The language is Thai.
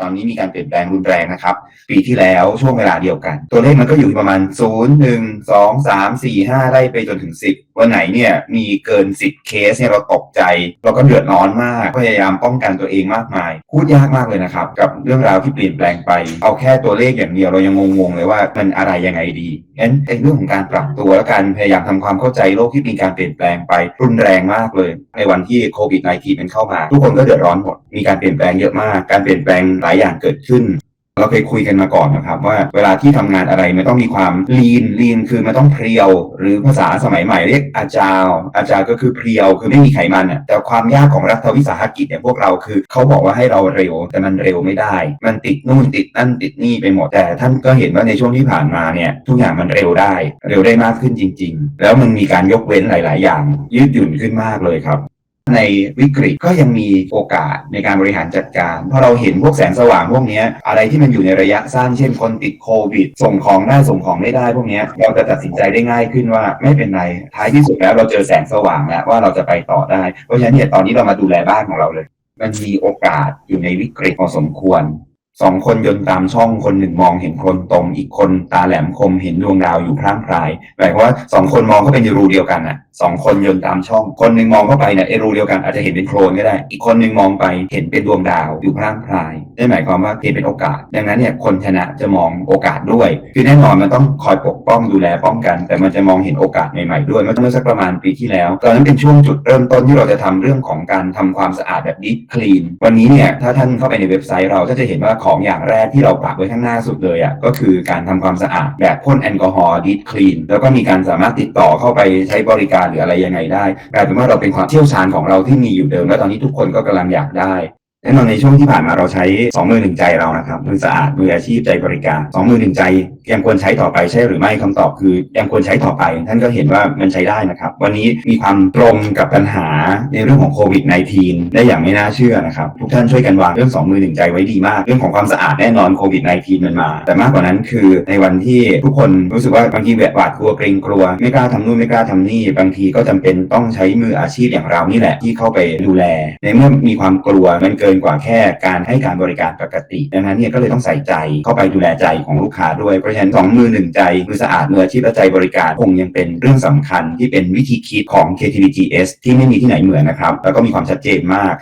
ตอนนี้มีการเปลี่ยนแปลงรุนแรงนะครับ ปีที่แล้วช่วงเวลาเดียวกัน ตัวเลขมันก็อยู่ประมาณ 0 1 2 3 4 5ไล่ไปจนถึง 10 วันไหนเนี่ยมีเกิน 10 เคสเนี่ยเราตกใจ เราก็เดือดร้อนมาก พยายามป้องกันตัวเองมากมาย พูดยากมากเลยนะครับ กับเรื่องราวที่เปลี่ยนแปลงไป เอาแค่ตัวเลขอย่างเดียวเรายังงงๆเลยว่ามันอะไรยังไงดีงั้นเรื่องของการปรับตัวและการพยายามทำความเข้าใจโลกที่มีการเปลี่ยนแปลงไปรุนแรงมากเลย ในวันที่โควิด -19 มันเข้ามา ทุกคนก็เดือดร้อนหมดมีการเปลี่ยนแปลงเยอะมากการเปลี่ยนแปลงลายอย่างเกิดขึ้น เราเคยคุยกันมาก่อนนะครับว่าเวลาที่ทำงานอะไรมันต้องมีความลีนลีนคือมันต้องเพรียว หรือภาษาสมัยใหม่เรียกอาจาวอาจาวก็คือเพรียวคือไม่มีไขมันอะแต่ความยากของรัฐวิสาหกิจเนี่ยพวกเราคือเขาบอกว่าให้เราเร็ว แต่มันเร็วไม่ได้ มันติดนู่นติดนั่นติดนี่ไปหมด แต่ท่านก็เห็นว่าในช่วงที่ผ่านมาเนี่ยทุกอย่างมันเร็วได้ เร็วได้มากขึ้นจริง ๆ แล้วมันมีการยกเว้นหลาย ๆ อย่างยืดหยุ่นขึ้นมากเลยครับ ในวิกฤตก็ยังมีโอกาสในการบริหารจัดการ เพราะเราเห็นพวกแสงสว่างพวกนี้อะไรที่มันอยู่ในระยะสั้นเช่นคนติดโควิด ส่งของได้ส่งของไม่ได้พวกนี้เราจะตัดสินใจได้ง่ายขึ้นว่าไม่เป็นไรท้ายที่สุดแล้วเราเจอแสงสว่างแล้วว่าเราจะไปต่อได้ เพราะฉะนั้นเนี่ยตอนนี้เรามาดูแลบ้านของเราเลย มันมีโอกาสอยู่ในวิกฤตพอสมควรสองคนยนตามช่องคนหนึ่งมองเห็นคนตรงอีกคนตาแหลมคมเห็นดวงดาวอยู่พร่างพรายหมายความว่าสองคนมองเข้าไปในรูเดียวกันน่ะ สองคนยืนตามช่อง คนหนึ่งมองเข้าไปเนี่ยไอรูเดียวกันอาจจะเห็นเป็นโครนก็ได้ อีกคนหนึ่งมองไปเห็นเป็นดวงดาวอยู่พร่างพรายนั่นหมายความว่าเห็นเป็นโอกาส ดังนั้นเนี่ยคนชนะจะมองโอกาสด้วย คือแน่นอนมันต้องคอยปกป้องดูแลป้องกัน แต่มันจะมองเห็นโอกาสใหม่ๆด้วยเมื่อสักประมาณปีที่แล้วตอนนั้นเป็นช่วงจุดเริ่มต้นที่เราจะทำเรื่องของการทำความสะอาดแบบดิฟคลีนวันนี้เนี่ยถ้าท่านเข้าไปในเว็บไซต์เราก็จะเห็นว่าของอย่างแรกที่เราปักไว้ข้างหน้าสุดเลยอะก็คือการทำความสะอาดแบบพ่นแอลกอฮอล์ดิฟคลีนแล้วก็มีการสามารถติดต่อเข้าไปใช้บริการหรืออะไรยังไงได้กลายเป็นว่าเราเป็นความเชี่ยวชาญของเราที่มีอยู่เดิม และตอนนี้ทุกคนก็กำลังอยากได้ แน่นอนในช่วงที่ผ่านมาเราใช้สองมือหนึ่งใจเรานะครับมือสะอาดมืออาชีพใจบริการสองมือหนึ่งใจยังควรใช้ต่อไปใช่หรือไม่คำตอบคือยังควรใช้ต่อไป ท่านก็เห็นว่ามันใช้ได้นะครับ วันนี้มีความตรงกับปัญหาในเรื่องของโควิด -19 ได้อย่างไม่น่าเชื่อนะครับทุกท่านช่วยกันวางเรื่องสองมือหนึ่งใจไว้ดีมาก เรื่องของความสะอาดแน่นอนโควิด -19 มันมา แต่มากกว่านั้นคือในวันที่ทุกคนรู้สึกว่าบางทีแบบหวาดกลัวเกรงกลัว ไม่กล้าทำนู่นไม่กล้าทำนี่ บางทีก็จำเป็นต้องใช้มืออาชีพอย่างเรานี่แหละที่เข้าไปดูแล ในเมื่อมีความกลัวมันเกินกว่าแค่การให้การบริการปกติดังนั้นเนี่ยก็เลยต้องใส่ใจเข้าไปดูแลใจของลูกค้าด้วยเพราะฉะนั้นสองมือหนึ่งใจมือสะอาดมืออาชีพและใจบริการคงยังเป็นเรื่องสำคัญที่เป็นวิธีคิดของ KTVGS ที่ไม่มีที่ไหนเหมือนนะครับแล้วก็มีความชัดเจนมาก